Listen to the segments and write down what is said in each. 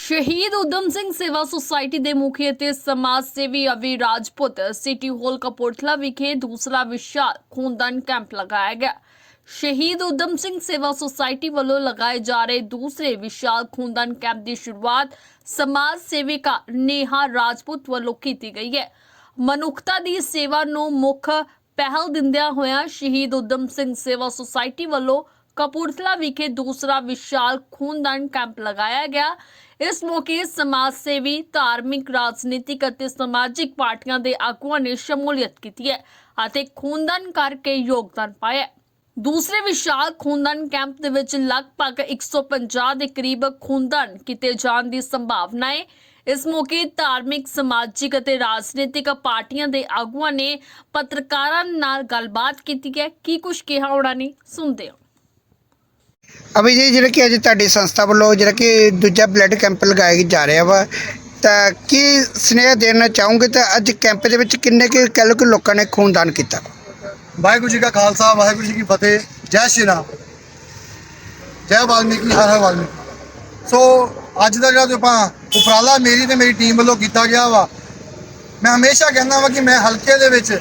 ਸ਼ਹੀਦ ਉਦਮ ਸਿੰਘ ਸੇਵਾ ਸੁਸਾਇਟੀ ਦੇ ਮੁਖੀ ਅਤੇ ਸਮਾਜ ਸੇਵੀ ਅਵੀ ਰਾਜਪੁੱਤ ਸਿਟੀ ਹਾਲ ਕਪੂਰਥਲਾ ਵਿਖੇ ਦੂਸਰਾ ਵਿਸ਼ਾਲ ਖੂਨਦਾਨ ਕੈਂਪ ਲਗਾਇਆ ਗਿਆ। ਸ਼ਹੀਦ ਉਦਮ ਸਿੰਘ ਸੇਵਾ ਸੁਸਾਇਟੀ ਵੱਲੋਂ ਲਗਾਏ ਜਾ ਰਹੇ ਦੂਸਰੇ ਵਿਸ਼ਾਲ ਖੂਨਦਾਨ ਕੈਂਪ ਦੀ ਸ਼ੁਰੂਆਤ ਸਮਾਜ ਸੇਵਿਕਾ ਨੇਹਾ ਰਾਜਪੂਤ ਵੱਲੋਂ ਕੀਤੀ ਗਈ ਹੈ। ਮਨੁੱਖਤਾ ਦੀ ਸੇਵਾ ਨੂੰ ਮੁੱਖ ਪਹਿਲ ਦਿੰਦਿਆਂ ਹੋਇਆਂ ਸ਼ਹੀਦ ਉਦਮ ਸਿੰਘ ਸੇਵਾ ਸੁਸਾਇਟੀ ਵੱਲੋਂ ਕਪੂਰਥਲਾ ਵਿਖੇ ਦੂਸਰਾ ਵਿਸ਼ਾਲ ਖੂਨਦਾਨ ਕੈਂਪ ਲਗਾਇਆ ਗਿਆ। ਇਸ ਮੌਕੇ ਸਮਾਜ ਸੇਵੀ, ਧਾਰਮਿਕ, ਰਾਜਨੀਤਿਕ ਅਤੇ ਸਮਾਜਿਕ ਪਾਰਟੀਆਂ ਦੇ ਆਗੂਆਂ ਨੇ ਸ਼ਮੂਲੀਅਤ ਕੀਤੀ ਹੈ ਅਤੇ ਖੂਨਦਾਨ ਕਰਕੇ ਯੋਗਦਾਨ ਪਾਇਆ ਦੂਸਰੇ ਵਿਸ਼ਾਲ ਖੂਨਦਾਨ ਕੈਂਪ ਦੇ ਵਿੱਚ ਲਗਭਗ 150 ਦੇ ਕਰੀਬ ਖੂਨਦਾਨ ਕੀਤੇ ਜਾਣ ਦੀ ਸੰਭਾਵਨਾ ਹੈ। ਇਸ ਮੌਕੇ ਧਾਰਮਿਕ, ਸਮਾਜਿਕ ਅਤੇ ਰਾਜਨੀਤਿਕ ਪਾਰਟੀਆਂ ਦੇ ਆਗੂਆਂ ਨੇ ਪੱਤਰਕਾਰਾਂ ਨਾਲ ਗੱਲਬਾਤ ਕੀਤੀ ਹੈ। ਕੀ ਕੁਝ ਕਿਹਾ ਉਹਨਾਂ ਨੇ? ਸੁਣਦੇ ਹਾਂ। ਅਭੀ ਜੀ, ਜਿਹੜਾ ਕਿ ਅੱਜ ਤੁਹਾਡੀ ਸੰਸਥਾ ਵੱਲੋਂ ਜਿਹੜਾ ਕਿ ਦੂਜਾ ਬਲੱਡ ਕੈਂਪ ਲਗਾਇਆ ਜਾ ਰਿਹਾ ਵਾ, ਤਾਂ ਕੀ ਸਨੇਹ ਦੇਣਾ ਚਾਹੋਗੇ? ਤਾਂ ਅੱਜ ਕੈਂਪ ਦੇ ਵਿੱਚ ਕਿੰਨੇ ਕੁ ਕਹਿ ਲਓ ਕਿ ਲੋਕਾਂ ਨੇ ਖੂਨਦਾਨ ਕੀਤਾ? ਵਾਹਿਗੁਰੂ ਜੀ ਕਾ ਖਾਲਸਾ, ਵਾਹਿਗੁਰੂ ਜੀ ਕੀ ਫਤਿਹ। ਜੈ ਸ਼੍ਰੀ ਰਾਮ। ਜੈ ਵਾਲਮੀਕੀ, ਹਰ ਹਰ ਵਾਲਮੀਕੀ। ਸੋ, ਅੱਜ ਦਾ ਜਿਹੜਾ ਆਪਾਂ ਉਪਰਾਲਾ ਮੇਰੀ ਤੇ ਮੇਰੀ ਟੀਮ ਵੱਲੋਂ ਕੀਤਾ ਗਿਆ ਵਾ, ਮੈਂ ਹਮੇਸ਼ਾ ਕਹਿੰਦਾ ਵਾਂ ਕਿ ਮੈਂ ਹਲਕੇ ਦੇ ਵਿੱਚ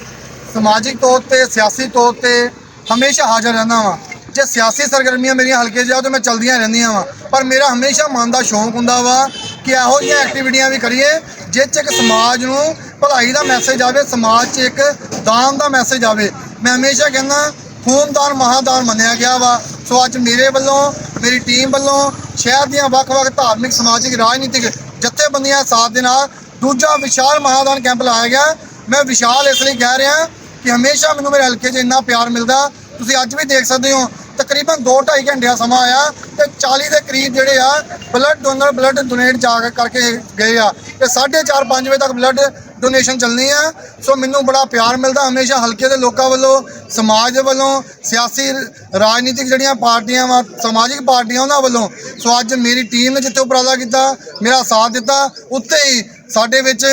ਸਮਾਜਿਕ ਤੌਰ ਤੇ, ਸਿਆਸੀ ਤੌਰ ਤੇ ਹਮੇਸ਼ਾ ਹਾਜ਼ਰ ਰਹਿੰਦਾ ਵਾਂ। ਜੇ ਸਿਆਸੀ ਸਰਗਰਮੀਆਂ ਮੇਰੀਆਂ ਹਲਕੇ 'ਚ ਆ, ਤਾਂ ਮੈਂ ਚਲਦੀਆਂ ਰਹਿੰਦੀਆਂ ਵਾਂ। ਪਰ ਮੇਰਾ ਹਮੇਸ਼ਾ ਮਨ ਦਾ ਸ਼ੌਂਕ ਹੁੰਦਾ ਵਾ ਕਿ ਇਹੋ ਜਿਹੀਆਂ ਐਕਟੀਵਿਟੀਆਂ ਵੀ ਕਰੀਏ ਜਿਸ 'ਚ ਇੱਕ ਸਮਾਜ ਨੂੰ ਭਲਾਈ ਦਾ ਮੈਸੇਜ ਆਵੇ, ਸਮਾਜ 'ਚ ਇੱਕ ਦਾਨ ਦਾ ਮੈਸੇਜ ਆਵੇ। ਮੈਂ ਹਮੇਸ਼ਾ ਕਹਿੰਦਾ, ਖੂਨਦਾਨ ਮਹਾਦਾਨ ਮੰਨਿਆ ਗਿਆ ਵਾ। ਸੋ ਅੱਜ ਮੇਰੇ ਵੱਲੋਂ, ਮੇਰੀ ਟੀਮ ਵੱਲੋਂ, ਸ਼ਹਿਰ ਦੀਆਂ ਵੱਖ-ਵੱਖ ਧਾਰਮਿਕ, ਸਮਾਜਿਕ, ਰਾਜਨੀਤਿਕ ਜਥੇਬੰਦੀਆਂ ਸਾਥ ਦੇ ਨਾਲ ਦੂਜਾ ਵਿਸ਼ਾਲ ਮਹਾਦਾਨ ਕੈਂਪ ਲਾਇਆ ਗਿਆ। ਮੈਂ ਵਿਸ਼ਾਲ ਇਸ ਲਈ ਕਹਿ ਰਿਹਾ ਕਿ ਹਮੇਸ਼ਾ ਮੈਨੂੰ ਮੇਰੇ ਹਲਕੇ 'ਚ ਇੰਨਾ ਪਿਆਰ ਮਿਲਦਾ। ਤੁਸੀਂ ਅੱਜ ਵੀ ਦੇਖ ਸਕਦੇ ਹੋ ਤਕਰੀਬਨ 2.5 ਘੰਟੇ ਦਾ ਸਮਾਂ ਆਇਆ ਤੇ 40 ਦੇ ਕਰੀਬ ਜਿਹੜੇ ਆ ਬਲੱਡ ਡੋਨਰ, ਬਲੱਡ ਡੋਨੇਟ ਜਾ ਕੇ ਕਰਕੇ ਗਏ ਆ। ਤੇ 4:30 5 ਵਜੇ ਤੱਕ ਬਲੱਡ ਡੋਨੇਸ਼ਨ ਚੱਲਣੀ ਆ। ਸੋ ਮੈਨੂੰ ਬੜਾ ਪਿਆਰ ਮਿਲਦਾ ਹਮੇਸ਼ਾ ਹਲਕੇ ਦੇ ਲੋਕਾਂ ਵੱਲੋਂ, ਸਮਾਜ ਵੱਲੋਂ, ਸਿਆਸੀ ਰਾਜਨੀਤਿਕ ਜਿਹੜੀਆਂ ਪਾਰਟੀਆਂ ਵਾ, ਸਮਾਜਿਕ ਪਾਰਟੀਆਂ ਉਹਨਾਂ ਵੱਲੋਂ। ਸੋ ਅੱਜ ਮੇਰੀ ਟੀਮ ਨੇ ਜਿੱਥੇ ਉਪਰਾਲਾ ਕੀਤਾ, ਮੇਰਾ ਸਾਥ ਦਿੱਤਾ ਉੱਤੇ ਹੀ ਸਾਡੇ ਵਿੱਚ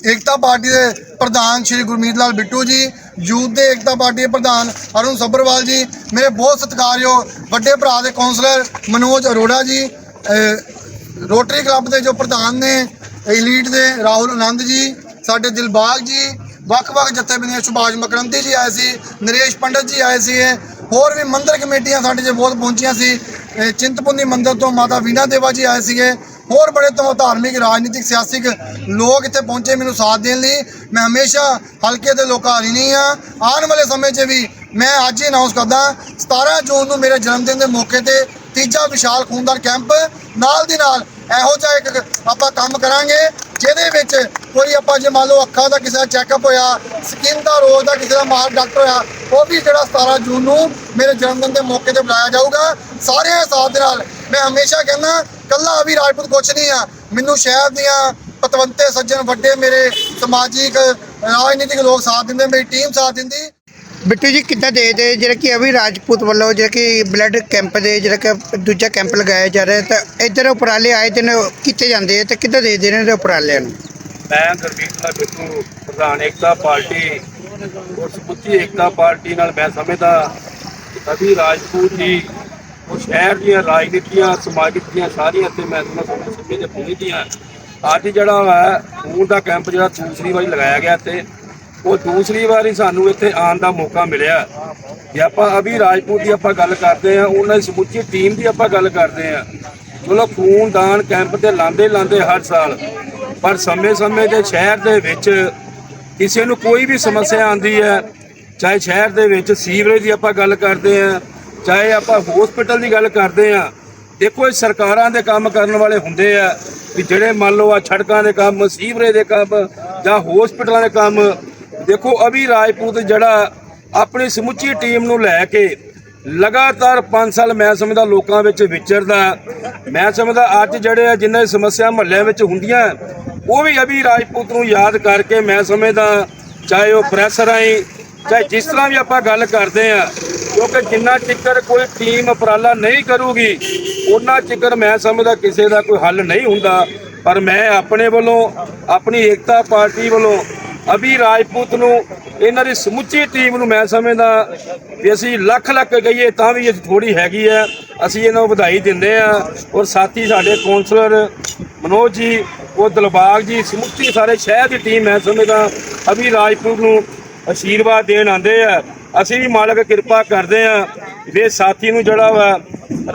ਏਕਤਾ ਪਾਰਟੀ ਦੇ ਪ੍ਰਧਾਨ ਸ਼੍ਰੀ ਗੁਰਮੀਤ ਲਾਲ ਬਿੱਟੂ ਜੀ ਯੂਥ ਦੇ ਏਕਤਾ ਪਾਰਟੀ ਦੇ ਪ੍ਰਧਾਨ ਅਰੁਣ ਸੱਭਰਵਾਲ ਜੀ, ਮੇਰੇ ਬਹੁਤ ਸਤਿਕਾਰਯੋਗ ਵੱਡੇ ਭਰਾ ਦੇ councillor Manoj Arora ji rotary club ਦੇ ਜੋ ਪ੍ਰਧਾਨ ਨੇ ਐਲੀਟ ਦੇ ਰਾਹੁਲ ਆਨੰਦ ਜੀ, ਸਾਡੇ ਦਿਲਬਾਗ ਜੀ, ਵੱਖ-ਵੱਖ ਜਥੇਬੰਦੀਆਂ ਸੁਭਾਸ਼ ਮਕਰੰਤੀ ਜੀ ਆਏ ਸੀ, ਨਰੇਸ਼ ਪੰਡਤ ਜੀ ਆਏ ਸੀ ਹੋਰ ਵੀ ਮੰਦਰ ਕਮੇਟੀਆਂ ਸਾਡੇ 'ਚ ਬਹੁਤ ਪਹੁੰਚੀਆਂ ਸੀ ਚਿੰਤਪੁੰਨੀ ਮੰਦਰ ਤੋਂ ਮਾਤਾ ਵੀਣਾ ਦੇਵਾ ਜੀ ਆਏ ਸੀਗੇ ਹੋਰ ਬੜੇ ਤੋਂ ਧਾਰਮਿਕ, ਰਾਜਨੀਤਿਕ ਸਿਆਸਿਕ ਲੋਕ ਇੱਥੇ ਪਹੁੰਚੇ ਮੈਨੂੰ ਸਾਥ ਦੇਣ ਲਈ। ਮੈਂ ਹਮੇਸ਼ਾ ਹਲਕੇ ਦੇ ਲੋਕਾਂ ਹਾਰੀ ਨਹੀਂ ਆ ਆਉਣ ਵਾਲੇ ਸਮੇਂ 'ਚ ਵੀ ਮੈਂ ਅੱਜ ਹੀ ਅਨਾਉਂਸ ਕਰਦਾ 17 ਜੂਨ ਨੂੰ ਮੇਰੇ ਜਨਮ ਦਿਨ ਦੇ ਮੌਕੇ ਤੇ ਤੀਜਾ ਵਿਸ਼ਾਲ ਖੂਨਦਾਨ ਕੈਂਪ। ਨਾਲ ਦੀ ਨਾਲ ਇਹੋ ਜਿਹਾ ਇੱਕ ਆਪਾਂ ਕੰਮ ਕਰਾਂਗੇ, ਜਿਹਦੇ ਵਿੱਚ ਕੋਈ ਆਪਾਂ ਜੇ ਮੰਨ ਲਓ ਅੱਖਾਂ ਦਾ ਕਿਸੇ ਦਾ ਚੈੱਕਅਪ ਹੋਇਆ ਸਕਿਨ ਦਾ ਰੋਗ ਦਾ ਕਿਸੇ ਦਾ ਮਾਰ ਡਾਕਟਰ ਹੋਇਆ, ਉਹ ਵੀ ਜਿਹੜਾ 17 ਜੂਨ ਨੂੰ ਮੇਰੇ ਜਨਮ ਦਿਨ ਦੇ ਮੌਕੇ ਤੇ ਬੁਲਾਇਆ ਜਾਊਗਾ। ਸਾਰਿਆਂ ਦੇ ਸਾਥ ਦੇ ਨਾਲ ਮੈਂ ਹਮੇਸ਼ਾ ਕਹਿੰਦਾ ਕੱਲਾ ਵੀ ਰਾਜਪੂਤ ਕੁਛ ਨਹੀਂ ਆ। ਮੈਨੂੰ ਸ਼ਹਿਰ ਦੀਆਂ ਪਤਵੰਤੇ ਸੱਜਣ ਵੱਡੇ ਮੇਰੇ ਸਮਾਜਿਕ ਰਾਜਨੀਤਿਕ ਲੋਕ ਸਾਥ ਦਿੰਦੇ ਮੇਰੀ ਟੀਮ ਸਾਥ ਦਿੰਦੀ। ਬਿੱਟੂ ਜੀ ਕਿੱਦਾਂ ਦੇ ਦੇ ਜਿਹੜਾ ਕਿ ਅਭੀ ਰਾਜਪੂਤ ਵੱਲੋਂ ਜਿਹੜਾ ਕਿ ਬਲੱਡ ਕੈਂਪ ਦੇ ਜਿਹੜਾ ਕਿ ਦੂਜਾ ਕੈਂਪ ਲਗਾਇਆ ਜਾ ਰਿਹਾ ਤਾਂ ਇੱਧਰ ਉਪਰਾਲੇ ਆਏ ਦਿਨ ਕੀਤੇ ਜਾਂਦੇ ਆ ਤੇ ਕਿੱਦਾਂ ਦੇ ਦੇ ਨੇ ਇਹਦੇ ਉਪਰਾਲਿਆਂ ਨੂੰ? ਮੈਂ ਗੁਰਮੀਤ ਸਿੰਘ ਬਿੱਟੂ ਪ੍ਰਧਾਨ ਏਕਤਾ ਪਾਰਟੀ ਸਮੁੱਚੀ ਏਕਤਾ ਪਾਰਟੀ ਨਾਲ ਮੈਂ ਸਮਝਦਾ ਅਭੀ ਰਾਜਪੂਤ ਜੀ ਉਹ ਸ਼ਹਿਰ ਦੀਆਂ ਰਾਜਨੀਤੀਆਂ, ਸਮਾਜਿਕ ਦੀਆਂ ਸਾਰੀਆਂ ਤੇ ਮੈਂ ਤੁਹਾਨੂੰ ਸਮਝ ਸਮਝ ਤੇ ਪਹੁੰਚਦੀਆਂ ਅੱਜ ਜਿਹੜਾ ਹੈ ਖੂਨ ਦਾ ਕੈਂਪ ਜਿਹੜਾ ਦੂਸਰੀ ਵਾਰੀ ਲਗਾਇਆ ਗਿਆ ਤੇ ਉਹ ਦੂਸਰੀ ਵਾਰੀ ਸਾਨੂੰ ਇੱਥੇ ਆਉਣ ਦਾ ਮੌਕਾ ਮਿਲਿਆ। ਜੇ ਆਪਾਂ ਅਭੀ ਰਾਜਪੂਤ ਦੀ ਆਪਾਂ ਗੱਲ ਕਰਦੇ ਆ ਉਹਨਾਂ ਦੀ ਸਮੁੱਚੀ ਟੀਮ ਦੀ ਆਪਾਂ ਗੱਲ ਕਰਦੇ ਆ ਚਲੋ ਖੂਨਦਾਨ ਕੈਂਪ ਤੇ ਲਾਂਦੇ ਲਾਂਦੇ ਹਰ ਸਾਲ, ਪਰ ਸਮੇਂ-ਸਮੇਂ ਦੇ ਸ਼ਹਿਰ ਦੇ ਵਿੱਚ ਕਿਸੇ ਨੂੰ ਕੋਈ ਵੀ ਸਮੱਸਿਆ ਆਂਦੀ ਹੈ, ਚਾਹੇ ਸ਼ਹਿਰ ਦੇ ਵਿੱਚ ਸੀਵਰੇਜ ਦੀ ਆਪਾਂ ਗੱਲ ਕਰਦੇ ਆ ਚਾਹੇ ਆਪਾਂ ਹਸਪੀਟਲ ਦੀ ਗੱਲ ਕਰਦੇ ਆ ਦੇਖੋ ਇਹ ਸਰਕਾਰਾਂ ਦੇ ਕੰਮ ਕਰਨ ਵਾਲੇ ਹੁੰਦੇ ਆ ਵੀ ਜਿਹੜੇ ਮੰਨ ਲਓ ਆ ਸੜਕਾਂ ਦੇ ਕੰਮ ਸੀਵਰੇ ਦੇ ਕੰਮ ਜਾਂ ਹਸਪੀਟਲਾਂ ਦੇ ਕੰਮ, ਦੇਖੋ ਅਭੀ ਰਾਜਪੂਤ ਜਿਹੜਾ ਆਪਣੀ ਸਮੁੱਚੀ ਟੀਮ ਨੂੰ ਲੈ ਕੇ ਲਗਾਤਾਰ 5 ਸਾਲ ਮੈਂ ਸਮਝਦਾ ਲੋਕਾਂ ਵਿੱਚ ਵਿਚਰਦਾ, ਮੈਂ ਸਮਝਦਾ ਅੱਜ ਜਿਹੜੇ ਆ ਜਿੰਨੇ ਸਮੱਸਿਆ ਮਹੱਲਿਆਂ ਵਿੱਚ ਹੁੰਦੀਆਂ, ਉਹ ਵੀ ਅਭੀ ਰਾਜਪੂਤ ਨੂੰ ਯਾਦ ਕਰਕੇ ਮੈਂ ਸਮਝਦਾ, ਚਾਹੇ ਉਹ ਪ੍ਰੈਸ ਰਾਹੀਂ, ਚਾਹੇ ਜਿਸ ਤਰ੍ਹਾਂ ਵੀ ਆਪਾਂ ਗੱਲ ਕਰਦੇ ਆ ਕਿਉਂਕਿ ਜਿੰਨਾ ਚਿਕਰ ਕੋਈ ਟੀਮ ਉਪਰਾਲਾ ਨਹੀਂ ਕਰੂਗੀ ਉਹਨਾਂ ਚਿਕਰ ਮੈਂ ਸਮਝਦਾ ਕਿਸੇ ਦਾ ਕੋਈ ਹੱਲ ਨਹੀਂ ਹੁੰਦਾ। ਪਰ ਮੈਂ ਆਪਣੇ ਵੱਲੋਂ, ਆਪਣੀ ਏਕਤਾ ਪਾਰਟੀ ਵੱਲੋਂ, ਅਭੀ ਰਾਜਪੂਤ ਨੂੰ, ਇਹਨਾਂ ਦੀ ਸਮੁੱਚੀ ਟੀਮ ਨੂੰ ਮੈਂ ਸਮਝਦਾ ਵੀ ਅਸੀਂ ਲੱਖ ਲੱਖ ਕਹੀਏ, ਤਾਂ ਵੀ ਇਹ ਥੋੜੀ ਹੈਗੀ ਆ। ਅਸੀਂ ਇਹਨਾਂ ਨੂੰ ਵਧਾਈ ਦਿੰਦੇ ਆ। ਔਰ ਸਾਥੀ ਸਾਡੇ ਕੌਂਸਲਰ ਮਨੋਜ ਜੀ, ਉਹ ਦਿਲਬਾਗ ਜੀ, ਸਮੁੱਚੀ ਸਾਰੇ ਸ਼ਹਿਰ ਦੀ ਟੀਮ ਮੈਂ ਸਮਝਦਾ, ਅਭੀ ਰਾਜਪੂਤ ਨੂੰ ਅਸ਼ੀਰਵਾਦ ਦੇਣ ਆਂਦੇ ਆ। ਅਸੀਂ ਵੀ ਮਾਲਕ ਕਿਰਪਾ ਕਰਦੇ ਆ ਵੀ ਸਾਥੀ ਨੂੰ ਜਿਹੜਾ ਵਾ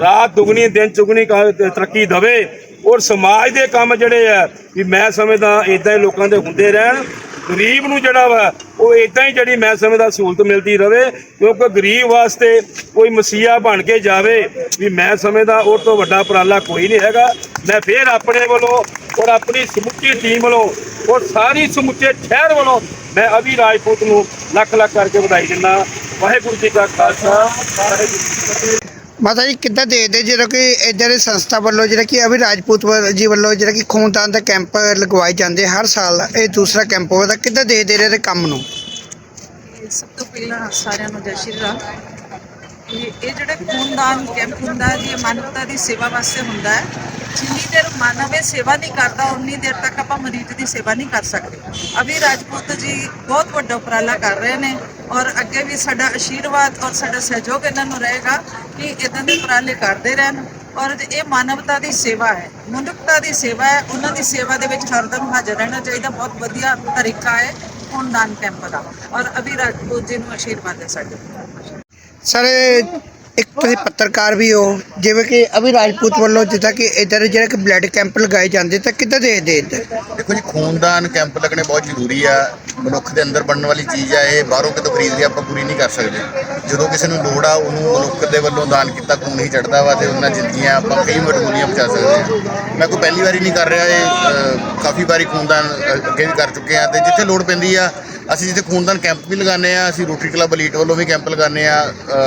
ਰਾਤ ਦੁਗਣੀ, ਦਿਨ ਚੁਗਣੀ ਤਰੱਕੀ ਦਵੇ। ਔਰ ਸਮਾਜ ਦੇ ਕੰਮ ਜਿਹੜੇ ਆ, ਵੀ ਮੈਂ ਸਮਝਦਾ ਇਦਾਂ ਹੀ ਲੋਕਾਂ ਦੇ ਹੁੰਦੇ ਰਹਿਣ। ਗਰੀਬ ਨੂੰ ਜਿਹੜਾ ਵਾ, ਉਹ ਇਦਾਂ ਹੀ ਜਿਹੜੀ ਮੈਂ ਸਮਝਦਾ ਸਹੂਲਤ ਮਿਲਦੀ ਰਵੇ, ਕਿਉਂਕਿ ਗਰੀਬ ਵਾਸਤੇ ਕੋਈ ਮਸੀਹਾ ਬਣ ਕੇ ਜਾਵੇ, ਵੀ ਮੈਂ ਸਮਝਦਾ ਉਹ ਤੋਂ ਵੱਡਾ ਉਪਰਾਲਾ ਕੋਈ ਨਹੀਂ ਹੈਗਾ। ਮੈਂ ਫੇਰ ਆਪਣੇ ਵੱਲੋਂ ਔਰ ਆਪਣੀ ਸਮੁੱਚੀ ਟੀਮ ਵੱਲੋਂ ਔਰ ਸਾਰੀ ਸਮੁੱਚੇ ਸ਼ਹਿਰ ਵੱਲੋਂ ਮੈਂ ਅਭੀ ਰਾਜਪੂਤ ਨੂੰ ਲੱਖ ਲੱਖ ਕਰਕੇ ਵਧਾਈ ਦਿੰਦਾ ਵਾਹਿਗੁਰੂ ਜੀ ਕਾ ਖਾਲਸਾ ਮਾਤਾ ਜੀ ਕਿੱਦਾਂ ਦੇਖਦੇ ਜਦੋਂ ਕਿ ਇੱਧਰ ਦੀ ਸੰਸਥਾ ਵੱਲੋਂ ਜਿਹੜਾ ਕਿ ਅਭੀ ਰਾਜਪੂਤ ਵੱਲ- ਜੀ ਵੱਲੋਂ ਜਿਹੜਾ ਕਿ ਖੂਨਦਾਨ ਦਾ ਕੈਂਪ ਲਗਵਾਏ ਜਾਂਦੇ ਹਰ ਸਾਲ ਇਹ ਦੂਸਰਾ ਕੈਂਪ ਹੋਵੇ ਤਾਂ ਕਿੱਦਾਂ ਦੇਖਦੇ ਰਹੇ ਕੰਮ ਨੂੰ? ਸਭ ਤੋਂ ਪਹਿਲਾਂ ਸਾਰਿਆਂ ਨੂੰ ਜੈ ਸ਼੍ਰੀ ਰਾਮ। ਇਹ ਜਿਹੜਾ ਖੂਨਦਾਨ ਕੈਂਪ ਹੁੰਦਾ ਹੈ ਜੀ ਇਹ ਮਾਨਵਤਾ ਦੀ ਸੇਵਾ ਵਾਸਤੇ ਹੁੰਦਾ ਹੈ। ਜਿੰਨੀ ਦੇਰ ਮਾਨਵ ਇਹ ਸੇਵਾ ਨਹੀਂ ਕਰਦਾ ਉਨੀ ਦੇਰ ਤੱਕ ਆਪਾਂ ਮਰੀਜ਼ ਦੀ ਸੇਵਾ ਨਹੀਂ ਕਰ ਸਕਦੇ। ਅਭੀ ਰਾਜਪੂਤ ਜੀ ਬਹੁਤ ਵੱਡਾ ਉਪਰਾਲਾ ਕਰ ਰਹੇ ਨੇ ਔਰ ਅੱਗੇ ਵੀ ਸਾਡਾ ਆਸ਼ੀਰਵਾਦ ਔਰ ਸਾਡਾ ਸਹਿਯੋਗ ਇਹਨਾਂ ਨੂੰ ਰਹੇਗਾ ਕਿ ਇਦਾਂ ਦੇ ਉਪਰਾਲੇ ਕਰਦੇ ਰਹਿਣ। ਔਰ ਇਹ ਮਾਨਵਤਾ ਦੀ ਸੇਵਾ ਹੈ, ਮਨੁੱਖਤਾ ਦੀ ਸੇਵਾ ਹੈ, ਉਹਨਾਂ ਦੀ ਸੇਵਾ ਦੇ ਵਿੱਚ ਹਰਦਮ ਹਾਜ਼ਰ ਰਹਿਣਾ ਚਾਹੀਦਾ। ਬਹੁਤ ਵਧੀਆ ਤਰੀਕਾ ਹੈ ਖੂਨਦਾਨ ਕੈਂਪ ਦਾ। ਔਰ ਅਭੀ ਰਾਜਪੂਤ ਜੀ ਨੂੰ ਆਸ਼ੀਰਵਾਦ ਹੈ ਸਾਡੇ। ਸਰ ਇੱਕ ਤੁਸੀਂ ਪੱਤਰਕਾਰ ਵੀ ਹੋ, ਜਿਵੇਂ ਕਿ ਅਭੀ ਰਾਜਪੂਤ ਵੱਲੋਂ ਜਿੱਦਾਂ ਕਿ ਇੱਧਰ ਜਿਹੜਾ ਕਿ ਬਲੱਡ ਕੈਂਪ ਲਗਾਏ ਜਾਂਦੇ, ਤਾਂ ਕਿੱਦਾਂ ਦੇਖਦੇ ਇੱਧਰ? ਦੇਖੋ ਜੀ, ਖੂਨਦਾਨ ਕੈਂਪ ਲੱਗਣੇ ਬਹੁਤ ਜ਼ਰੂਰੀ ਆ। ਮਨੁੱਖ ਦੇ ਅੰਦਰ ਬਣਨ ਵਾਲੀ ਚੀਜ਼ ਆ, ਇਹ ਬਾਹਰੋਂ ਕਿਤੋਂ ਖਰੀਦ ਕੇ ਆਪਾਂ ਪੂਰੀ ਨਹੀਂ ਕਰ ਸਕਦੇ। ਜਦੋਂ ਕਿਸੇ ਨੂੰ ਲੋੜ ਆ, ਉਹਨੂੰ ਮਨੁੱਖ ਦੇ ਵੱਲੋਂ ਦਾਨ ਕੀਤਾ, ਖੂਨ ਹੀ ਚੜਦਾ ਵਾ ਤੇ ਉਹਨਾਂ ਜ਼ਿੰਦਗੀਆਂ ਆਪਾਂ ਕਈ ਮਜਬੂਰੀਆਂ ਪਹੁੰਚਾ ਸਕਦੇ ਆ ਮੈਂ ਕੋਈ ਪਹਿਲੀ ਵਾਰੀ ਨਹੀਂ ਕਰ ਰਿਹਾ, ਇਹ ਕਾਫੀ ਵਾਰੀ ਖੂਨਦਾਨ ਅੱਗੇ ਵੀ ਕਰ ਚੁੱਕੇ ਆ ਤੇ ਜਿੱਥੇ ਲੋੜ ਪੈਂਦੀ ਆ ਅਸੀਂ ਜਿੱਥੇ ਖੂਨਦਾਨ ਕੈਂਪ ਵੀ ਲਗਾਉਂਦੇ ਆ ਅਸੀਂ ਰੋਟਰੀ ਕਲੱਬ ਅਲੀਟ ਵੱਲੋਂ ਵੀ ਕੈਂਪ ਲਗਾਉਂਦੇ ਆ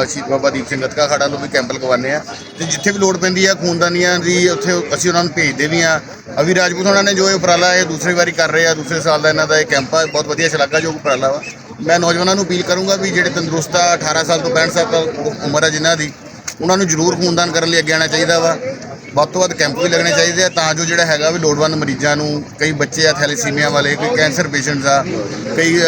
ਸ਼ਹੀਦ ਬਾਬਾ ਦੀਪ ਸਿੰਘ ਗਤਕਾ ਖਾੜਾ ਵੱਲੋਂ ਵੀ ਕੈਂਪ ਲਗਵਾਉਂਦੇ ਆ ਤੇ ਜਿੱਥੇ ਵੀ ਲੋੜ ਪੈਂਦੀ ਆ ਖੂਨਦਾਨੀਆਂ ਦੀ ਉੱਥੇ ਅਸੀਂ ਉਹਨਾਂ ਨੂੰ ਭੇਜਦੇ ਵੀ ਆ ਅਵੀ ਰਾਜਪੂਤ ਉਹਨਾਂ ਨੇ ਜੋ ਇਹ ਉਪਰਾਲਾ ਇਹ ਦੂਸਰੀ ਵਾਰੀ ਕਰ ਰਹੇ ਆ, ਦੂਸਰੇ ਸਾਲ ਦਾ ਇਹਨਾਂ ਦਾ ਇਹ ਕੈਂਪ ਆ ਬਹੁਤ ਵਧੀਆ ਸ਼ਲਾਘਾਯੋਗ ਉਪਰਾਲਾ ਵਾ। ਮੈਂ ਨੌਜਵਾਨਾਂ ਨੂੰ ਅਪੀਲ ਕਰੂੰਗਾ ਵੀ ਜਿਹੜੇ ਤੰਦਰੁਸਤ ਆ 18 ਸਾਲ ਤੋਂ 65 ਸਾਲ ਤੱਕ ਉਮਰ ਆ ਜਿਨ੍ਹਾਂ ਦੀ, ਉਹਨਾਂ ਨੂੰ ਜ਼ਰੂਰ ਖੂਨਦਾਨ ਕਰਨ ਲਈ ਅੱਗੇ ਆਉਣਾ ਚਾਹੀਦਾ ਵਾ। ਵੱਧ ਤੋਂ ਵੱਧ ਕੈਂਪ ਵੀ ਲੱਗਣੇ ਚਾਹੀਦੇ ਆ ਤਾਂ ਜੋ ਜਿਹੜਾ ਹੈਗਾ ਵੀ ਲੋੜਵੰਦ ਮਰੀਜ਼ਾਂ ਨੂੰ ਕਈ ਬੱਚੇ ਆ, ਥੈਲੇਸੀਮੀਆ ਵਾਲੇ, ਕੋਈ ਕੈਂਸਰ ਪੇਸ਼ੈਂਟਸ ਆ, ਕਈ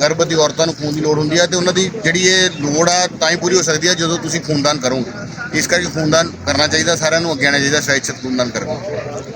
ਗਰਭਵਤੀ ਔਰਤਾਂ ਨੂੰ ਖੂਨ ਦੀ ਲੋੜ ਹੁੰਦੀ ਆ ਤੇ ਉਹਨਾਂ ਦੀ ਜਿਹੜੀ ਇਹ ਲੋੜ ਆ ਤਾਂ ਹੀ ਪੂਰੀ ਹੋ ਸਕਦੀ ਆ ਜਦੋਂ ਤੁਸੀਂ ਖੂਨਦਾਨ ਕਰੋਗੇ। ਇਸ ਕਰਕੇ ਖੂਨਦਾਨ ਕਰਨਾ ਚਾਹੀਦਾ, ਸਾਰਿਆਂ ਨੂੰ ਅੱਗੇ ਆਉਣਾ ਚਾਹੀਦਾ ਸਵੈਚਿਤ ਖੂਨਦਾਨ ਕਰਨ।